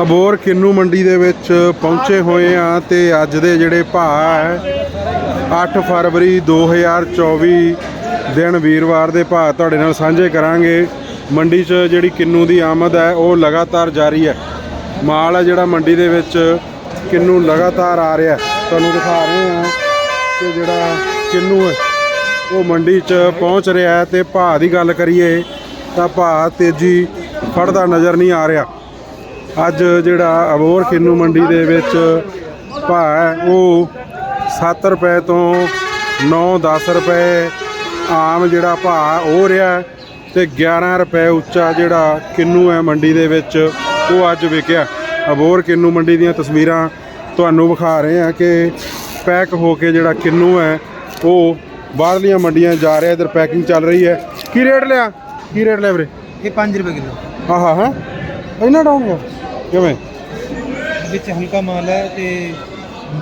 ਅਬੋਰ ਕਿੰਨੂ ਮੰਡੀ ਦੇ ਵਿੱਚ ਪਹੁੰਚੇ ਹੋਏ ਆ ਤੇ ਅੱਜ ਦੇ ਜਿਹੜੇ ਭਾਅ ਹੈ 8 ਫਰਵਰੀ 2024 ਦਿਨ ਵੀਰਵਾਰ ਦੇ ਭਾਅ ਤੁਹਾਡੇ ਨਾਲ ਸਾਂਝੇ ਕਰਾਂਗੇ। ਮੰਡੀ 'ਚ ਜਿਹੜੀ ਕਿੰਨੂ ਦੀ ਆਮਦ ਹੈ, ਉਹ ਲਗਾਤਾਰ ਜਾਰੀ ਹੈ। ਮਾਲ ਹੈ ਜਿਹੜਾ ਮੰਡੀ ਦੇ ਵਿੱਚ ਕਿੰਨੂ ਲਗਾਤਾਰ ਆ ਰਿਹਾ। ਤੁਹਾਨੂੰ ਦਿਖਾ ਰਹੇ ਹਾਂ ਕਿ ਜਿਹੜਾ ਕਿੰਨੂ ਹੈ, ਉਹ ਮੰਡੀ 'ਚ ਪਹੁੰਚ ਰਿਹਾ ਹੈ ਤੇ ਭਾਅ ਦੀ ਗੱਲ ਕਰੀਏ ਤਾਂ ਭਾਅ ਤੇਜ਼ੀ ਫੜਦਾ ਨਜ਼ਰ ਨਹੀਂ ਆ ਰਿਹਾ। ਅੱਜ ਜਿਹੜਾ ਅਬੋਰ ਕਿੰਨੂ ਮੰਡੀ ਦੇ ਵਿੱਚ ਭਾਅ ਹੈ ਉਹ 7 ਰੁਪਏ ਤੋਂ 9-10 ਰੁਪਏ ਆਮ ਜਿਹੜਾ ਭਾਅ ਉਹ ਰਿਹਾ ਹੈ ਤੇ 11 ਰੁਪਏ ਉੱਚਾ ਜਿਹੜਾ ਕਿੰਨੂ ਹੈ ਮੰਡੀ ਦੇ ਵਿੱਚ ਉਹ ਅੱਜ ਵਿਕਿਆ ਅਬੋਰ ਕਿੰਨੂ ਮੰਡੀ ਦੀਆਂ ਤਸਵੀਰਾਂ ਤੁਹਾਨੂੰ ਵਿਖਾ ਰਹੇ ਹਾਂ ਕਿ ਪੈਕ ਹੋ ਕੇ ਜਿਹੜਾ ਕਿੰਨੂ ਹੈ ਉਹ ਬਾਹਰਲੀਆਂ ਮੰਡੀਆਂ ਜਾ ਰਿਹਾ ਇਧਰ ਪੈਕਿੰਗ ਚੱਲ ਰਹੀ ਹੈ। ਕੀ ਰੇਟ ਲਿਆ? ਕੀ ਰੇਟ ਲਿਆ ਵੀਰੇ? ਇਹ 5 ਰੁਪਏ ਕਿਲੋ। ਆਹਾ ਹਾਂ? ਇੰਨਾ ਡਾਊਨ ਗਿਆ। ਕਿਵੇਂ? ਵਿੱਚ ਹਲਕਾ ਮਾਲ ਹੈ ਤੇ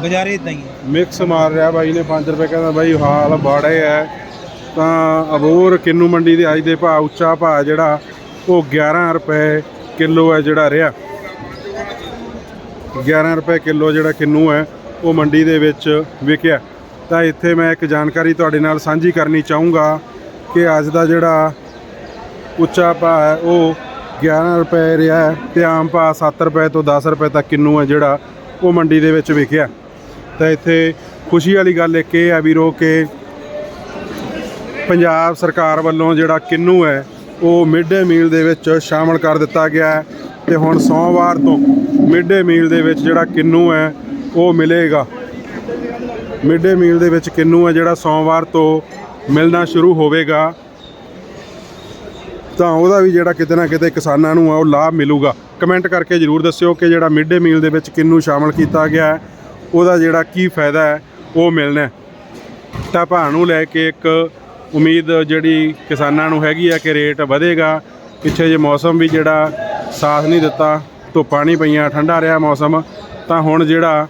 ਬਾਜ਼ਾਰੇ ਇਦਾਂ ਹੀ ਹੈ। ਮਿਕਸ ਮਾਰ ਰਿਹਾ ਬਾਈ ਨੇ 5 ਰੁਪਏ ਕਹਿੰਦਾ ਬਾਈ ਹਾਲ ਬਾੜੇ ਹੈ। ਤਾਂ ਅਬੋਰ ਕਿੰਨੂ ਮੰਡੀ ਦੇ ਅੱਜ ਦੇ ਭਾਅ ਉੱਚਾ ਭਾਅ ਜਿਹੜਾ ਉਹ 11 ਰੁਪਏ ਕਿਲੋ ਹੈ ਜਿਹੜਾ ਰਿਹਾ। 11 ਰੁਪਏ ਕਿਲੋ ਜਿਹੜਾ ਕਿੰਨੂ ਹੈ ਉਹ ਮੰਡੀ ਦੇ ਵਿੱਚ ਵਿਕਿਆ। ਤਾਂ ਇੱਥੇ ਮੈਂ ਇੱਕ ਜਾਣਕਾਰੀ ਤੁਹਾਡੇ ਨਾਲ ਸਾਂਝੀ ਕਰਨੀ ਚਾਹੂੰਗਾ ਕਿ ਅੱਜ ਦਾ ਜਿਹੜਾ ਉੱਚਾ ਭਾਅ ਹੈ ਉਹ 11 ਰੁਪਏ ਰਿਹਾ ਹੈ ਤੇ ਆਮ ਭਾਅ 7 ਰੁਪਏ ਤੋਂ 10 ਰੁਪਏ ਤੱਕ ਕਿੰਨੂ ਹੈ ਜਿਹੜਾ ਉਹ ਮੰਡੀ ਦੇ ਵਿੱਚ ਵਿਕਿਆ ਤਾਂ ਇੱਥੇ ਖੁਸ਼ੀ ਵਾਲੀ ਗੱਲ ਇੱਕ ਇਹ ਹੈ ਵੀਰੋ ਕਿ ਪੰਜਾਬ ਸਰਕਾਰ ਵੱਲੋਂ ਜਿਹੜਾ ਕਿੰਨੂ ਹੈ, ਉਹ ਮਿਡ ਡੇ ਮੀਲ ਦੇ ਵਿੱਚ ਸ਼ਾਮਲ ਕਰ ਦਿੱਤਾ ਗਿਆ ਹੈ ਤੇ ਹੁਣ ਸੋਮਵਾਰ ਤੋਂ ਮਿਡ ਡੇ ਮੀਲ ਦੇ ਵਿੱਚ ਜਿਹੜਾ ਕਿੰਨੂ ਹੈ, ਉਹ ਮਿਲੇਗਾ। ਮਿਡ ਡੇ ਮੀਲ ਦੇ ਵਿੱਚ ਕਿੰਨੂ ਹੈ ਜਿਹੜਾ ਸੋਮਵਾਰ ਤੋਂ ਮਿਲਣਾ ਸ਼ੁਰੂ ਹੋਵੇਗਾ। ਤਾਂ ਉਹਦਾ ਵੀ ਜਿਹੜਾ ਕਿਤੇ ਨਾ ਕਿਤੇ ਕਿਸਾਨਾਂ ਨੂੰ ਆ ਉਹ ਲਾਭ ਮਿਲੂਗਾ। ਕਮੈਂਟ ਕਰਕੇ ਜਰੂਰ ਦੱਸਿਓ ਕਿ ਜਿਹੜਾ ਮਿਡ ਡੇ ਮੀਲ ਦੇ ਵਿੱਚ ਕਿੰਨੂੰ ਸ਼ਾਮਲ ਕੀਤਾ ਗਿਆ ਹੈ, ਉਹਦਾ ਜਿਹੜਾ ਕੀ ਫਾਇਦਾ ਹੈ, ਉਹ ਮਿਲਣਾ ਤਾਂ ਭਾਅ ਨੂੰ ਲੈ ਕੇ ਇੱਕ ਉਮੀਦ ਜਿਹੜੀ ਕਿਸਾਨਾਂ ਨੂੰ ਹੈਗੀ ਆ ਕਿ ਰੇਟ ਵਧੇਗਾ। ਪਿੱਛੇ ਜੇ ਮੌਸਮ ਵੀ ਜਿਹੜਾ ਸਾਥ ਨਹੀਂ ਦਿੱਤਾ, ਧੁੱਪਾਂ ਨਹੀਂ ਪਈਆਂ, ਠੰਡਾ ਰਿਹਾ ਮੌਸਮ, ਤਾਂ ਹੁਣ ਜਿਹੜਾ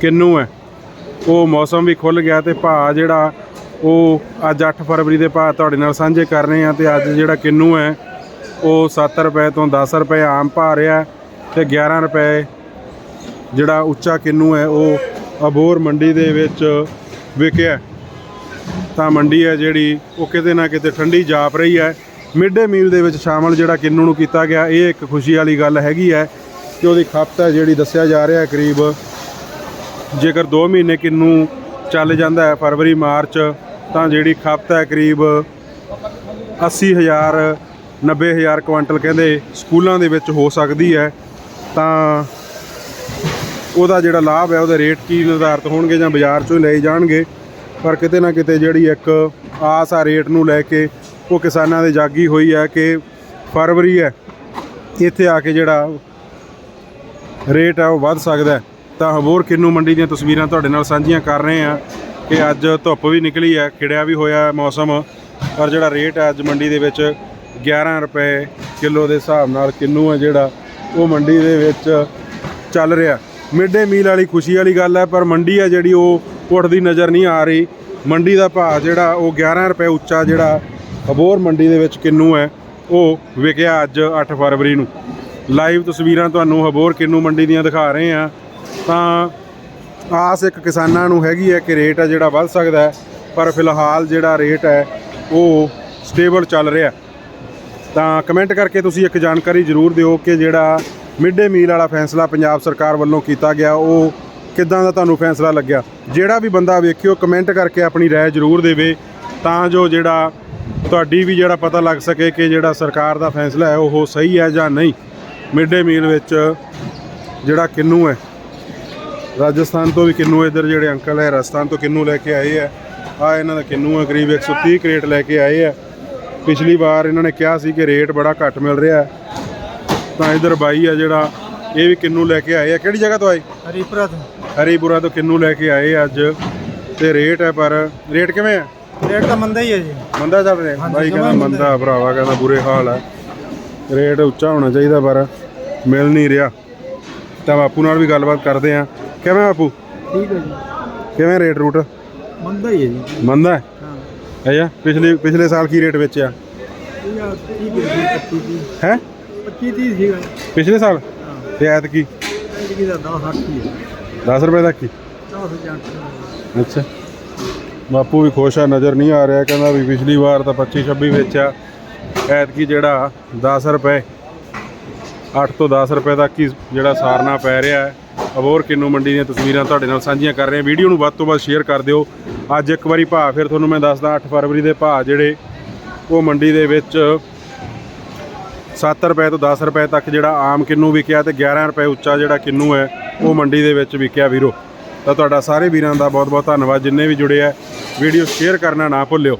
ਕਿੰਨੂ ਹੈ, ਉਹ ਮੌਸਮ ਵੀ ਖੁੱਲ ਗਿਆ ਤੇ ਭਾਅ ਜਿਹੜਾ ਉਹ ਅੱਜ 8 ਫਰਵਰੀ ਦੇ ਭਾਅ ਤੁਹਾਡੇ ਨਾਲ ਸਾਂਝੇ ਕਰ ਰਹੇ ਹਾਂ ਤੇ ਅੱਜ ਜਿਹੜਾ ਕਿੰਨੂ ਹੈ, ਉਹ 7 ਰੁਪਏ ਤੋਂ 10 ਰੁਪਏ ਆਮ ਭਾਅ ਰਿਹਾ ਤੇ 11 ਰੁਪਏ ਜਿਹੜਾ ਉੱਚਾ ਕਿੰਨੂ ਹੈ, ਉਹ ਅਬੋਰ ਮੰਡੀ ਦੇ ਵਿੱਚ ਵਿਕਿਆ ਤਾਂ ਮੰਡੀ ਹੈ ਜਿਹੜੀ, ਉਹ ਕਿਤੇ ਨਾ ਕਿਤੇ ਠੰਡੀ ਜਾਪ ਰਹੀ ਹੈ। ਮਿਡ ਡੇ ਮੀਲ ਦੇ ਵਿੱਚ ਸ਼ਾਮਲ ਜਿਹੜਾ ਕਿੰਨੂ ਨੂੰ ਕੀਤਾ ਗਿਆ, ਇਹ ਇੱਕ ਖੁਸ਼ੀ ਵਾਲੀ ਗੱਲ ਹੈਗੀ ਹੈ ਕਿ ਉਹਦੀ ਖਪਤ ਹੈ ਜਿਹੜੀ ਦੱਸਿਆ ਜਾ ਰਿਹਾ ਕਰੀਬ ਜੇਕਰ 2 ਮਹੀਨੇ ਕਿੰਨੂ ਚੱਲ ਜਾਂਦਾ ਹੈ ਫਰਵਰੀ, ਮਾਰਚ, ਤਾਂ ਜਿਹੜੀ ਖਪਤ ਹੈ ਕਰੀਬ 80000 90000 ਕੁਇੰਟਲ ਕਹਿੰਦੇ ਸਕੂਲਾਂ ਦੇ ਵਿੱਚ ਹੋ ਸਕਦੀ ਹੈ ਤਾਂ ਉਹਦਾ ਜਿਹੜਾ ਲਾਭ ਹੈ, ਉਹਦੇ ਰੇਟ ਕੀ ਨਿਰਧਾਰਤ ਹੋਣਗੇ ਜਾਂ ਬਾਜ਼ਾਰ ਚੋਂ ਹੀ ਲਏ ਜਾਣਗੇ ਪਰ ਕਿਤੇ ਨਾ ਕਿਤੇ ਜਿਹੜੀ ਇੱਕ ਆਸ ਆ ਰੇਟ ਨੂੰ ਲੈ ਕੇ, ਉਹ ਕਿਸਾਨਾਂ ਦੇ ਜਾਗੀ ਹੋਈ ਹੈ ਕਿ ਫਰਵਰੀ ਹੈ, ਇੱਥੇ ਆ ਕੇ ਜਿਹੜਾ ਰੇਟ ਹੈ, ਉਹ ਵੱਧ ਸਕਦਾ ਹੈ। ਤਾਂ ਹਬੋਰ ਕਿੰਨੂ ਮੰਡੀ ਦੀਆਂ ਤਸਵੀਰਾਂ ਤੁਹਾਡੇ ਨਾਲ ਸਾਂਝੀਆਂ ਕਰ ਰਹੇ ਹਾਂ ਕਿ ਅੱਜ ਧੁੱਪ ਵੀ ਨਿਕਲੀ ਹੈ, ਖਿੜਿਆ ਵੀ ਹੋਇਆ ਮੌਸਮ। ਪਰ ਜਿਹੜਾ ਰੇਟ ਹੈ ਅੱਜ ਮੰਡੀ ਦੇ ਵਿੱਚ 11 ਰੁਪਏ ਕਿਲੋ ਦੇ ਹਿਸਾਬ ਨਾਲ ਕਿੰਨੂ ਹੈ ਜਿਹੜਾ, ਉਹ ਮੰਡੀ ਦੇ ਵਿੱਚ ਚੱਲ ਰਿਹਾ। ਮਿਡ ਡੇ ਮੀਲ ਵਾਲੀ ਖੁਸ਼ੀ ਵਾਲੀ ਗੱਲ ਹੈ, ਪਰ ਮੰਡੀ ਹੈ ਜਿਹੜੀ ਉਹ ਉੱਠਦੀ ਨਜ਼ਰ ਨਹੀਂ ਆ ਰਹੀ। ਮੰਡੀ ਦਾ ਭਾਅ ਜਿਹੜਾ, ਉਹ 11 ਰੁਪਏ ਉੱਚਾ ਜਿਹੜਾ ਅਬੋਰ ਮੰਡੀ ਦੇ ਵਿੱਚ ਕਿੰਨੂ ਹੈ, ਉਹ ਵਿਕਿਆ ਅੱਜ 8 ਫਰਵਰੀ ਨੂੰ। ਲਾਈਵ ਤਸਵੀਰਾਂ ਤੁਹਾਨੂੰ ਹਬੋਰ ਕਿੰਨੂ ਮੰਡੀ ਦੀਆਂ ਦਿਖਾ ਰਹੇ ਆ ਤਾਂ ਆਸ ਇੱਕ ਕਿਸਾਨਾਂ ਨੂੰ ਹੈਗੀ ਹੈ ਕਿ ਰੇਟ ਹੈ ਜਿਹੜਾ ਵੱਧ ਸਕਦਾ ਹੈ ਪਰ ਫਿਲਹਾਲ ਜਿਹੜਾ ਰੇਟ ਹੈ ਉਹ ਸਟੇਬਲ ਚੱਲ ਰਿਹਾ ਤਾਂ ਕਮੈਂਟ ਕਰਕੇ ਤੁਸੀਂ ਇੱਕ ਜਾਣਕਾਰੀ ਜ਼ਰੂਰ ਦਿਓ ਕਿ ਜਿਹੜਾ ਮਿਡ ਡੇ ਮੀਲ ਵਾਲਾ ਫੈਸਲਾ ਪੰਜਾਬ ਸਰਕਾਰ ਵੱਲੋਂ ਕੀਤਾ ਗਿਆ ਉਹ ਕਿੱਦਾਂ ਦਾ ਤੁਹਾਨੂੰ ਫੈਸਲਾ ਲੱਗਿਆ ਜਿਹੜਾ ਵੀ ਬੰਦਾ ਵੇਖਿਓ ਕਮੈਂਟ ਕਰਕੇ ਆਪਣੀ رائے ਜ਼ਰੂਰ ਦੇਵੇ ਤਾਂ ਜੋ ਜਿਹੜਾ ਤੁਹਾਡੀ ਵੀ ਜਿਹੜਾ ਪਤਾ ਲੱਗ ਸਕੇ ਕਿ ਜਿਹੜਾ ਸਰਕਾਰ ਦਾ ਫੈਸਲਾ ਹੈ ਉਹ ਸਹੀ ਹੈ ਜਾਂ ਨਹੀਂ ਮਿਡ ਡੇ ਮੀਲ ਵਿੱਚ ਜਿਹੜਾ ਕਿੰਨੂ ਹੈ ਰਾਜਸਥਾਨ ਤੋਂ ਵੀ ਕਿੰਨੂ ਇੱਧਰ ਜਿਹੜੇ ਅੰਕਲ ਹੈ ਰਾਜਸਥਾਨ ਤੋਂ ਕਿੰਨੂ ਲੈ ਕੇ ਆਏ ਆ ਆ ਇਹਨਾਂ ਦਾ ਕਿੰਨੂ ਹੈ ਕਰੀਬ 130 ਕਰੇਟ ਲੈ ਕੇ ਆਏ ਆ ਪਿਛਲੀ ਵਾਰ ਇਹਨਾਂ ਨੇ ਕਿਹਾ ਸੀ ਕਿ ਰੇਟ ਬੜਾ ਘੱਟ ਮਿਲ ਰਿਹਾ। ਤਾਂ ਇੱਧਰ ਬਾਈ ਆ ਜਿਹੜਾ ਇਹ ਵੀ ਕਿੰਨੂ ਲੈ ਕੇ ਆਏ ਆ ਕਿਹੜੀ ਜਗ੍ਹਾ ਤੋਂ ਆਏ? ਹਰੀਪੁਰਾ ਤੋਂ। ਹਰੀਪੁਰਾ ਤੋਂ ਕਿੰਨੂ ਲੈ ਕੇ ਆਏ ਆ ਅੱਜ। ਤੇ ਰੇਟ ਹੈ ਪਰ ਰੇਟ ਕਿਵੇਂ ਹੈ? ਰੇਟ ਤਾਂ ਮੰਦਾ ਹੀ ਹੈ ਜੀ। ਮੰਦਾ ਚੱਲ ਰਿਹਾ ਬਾਈ ਕਹਿੰਦਾ ਮੰਦਾ ਭਰਾਵਾ ਕਹਿੰਦਾ ਬੁਰੇ ਹਾਲ ਹੈ। ਰੇਟ ਉੱਚਾ ਹੋਣਾ ਚਾਹੀਦਾ ਪਰ ਮਿਲ ਨਹੀਂ ਰਿਹਾ। ਤਾਂ ਬਾਪੂ ਨਾਲ ਵੀ ਗੱਲਬਾਤ ਕਰਦੇ ਆ ਕਿਵੇਂ ਬਾਪੂ? ਠੀਕ ਹੈ ਜੀ। ਕਿਵੇਂ ਰੇਟ ਰੂਟ? ਮੰਦਾ ਹੀ ਹੈ ਜੀ। ਮੰਦਾ ਹੈ? ਹਾਂ। ਅੱਛਾ ਪਿਛਲੇ ਪਿਛਲੇ ਸਾਲ ਕੀ ਰੇਟ ਵੇਚਿਆ? ਇਹ ਯਾਰ ਠੀਕ ਹੈ ਜੀ 25 ਦੀ ਹੈ? 25 30 ਸੀਗਾ ਪਿਛਲੇ ਸਾਲ? ਤੇ ਐਤਕੀ? ਐਤਕੀ ਦਾ 10 8 ਹੀ ਹੈ। 10 ਰੁਪਏ ਤੱਕ ਹੀ? 10 ਜਾਂ ਅੱਛਾ। ਬਾਪੂ ਵੀ ਖੁਸ਼ ਆ ਨਜ਼ਰ ਨਹੀਂ ਆ ਰਿਹਾ ਕਹਿੰਦਾ ਵੀ ਪਿਛਲੀ ਵਾਰ ਤਾਂ 25 26 ਵੇਚਿਆ। ਐਤਕੀ ਜਿਹੜਾ 10 ਰੁਪਏ 8 ਤੋਂ 10 ਰੁਪਏ ਤੱਕ ਹੀ ਜਿਹੜਾ ਸਾਰਨਾ ਪੈ ਰਿਹਾ ਹੈ। ਅਬੋਰ ਕਿੰਨੂ ਮੰਡੀ ਦੀਆਂ ਤਸਵੀਰਾਂ ਤੁਹਾਡੇ ਨਾਲ ਸਾਂਝੀਆਂ ਕਰ ਰਹੇ ਹਾਂ। ਵੀਡੀਓ ਨੂੰ ਵੱਧ ਤੋਂ ਵੱਧ ਸ਼ੇਅਰ ਕਰ ਦਿਓ। ਅੱਜ ਇੱਕ ਵਾਰੀ ਭਾਅ, ਫਿਰ ਤੁਹਾਨੂੰ ਮੈਂ ਦੱਸਦਾ 8 ਫਰਵਰੀ ਦੇ ਭਾਅ ਜਿਹੜੇ ਉਹ ਮੰਡੀ ਦੇ ਵਿੱਚ 7 ਰੁਪਏ ਤੋਂ 10 ਰੁਪਏ ਤੱਕ ਜਿਹੜਾ ਆਮ ਕਿੰਨੂ ਵਿਕਿਆ ਤੇ 11 ਰੁਪਏ ਉੱਚਾ ਜਿਹੜਾ ਕਿੰਨੂ ਹੈ, ਉਹ ਮੰਡੀ ਦੇ ਵਿੱਚ ਵਿਕਿਆ ਵੀਰੋ। ਤਾਂ ਤੁਹਾਡਾ ਸਾਰੇ ਵੀਰਾਂ ਦਾ ਬਹੁਤ ਬਹੁਤ ਧੰਨਵਾਦ। ਜਿੰਨੇ ਵੀ ਜੁੜੇ ਆ, ਵੀਡੀਓ ਸ਼ੇਅਰ ਕਰਨਾ ਨਾ ਭੁੱਲਿਓ।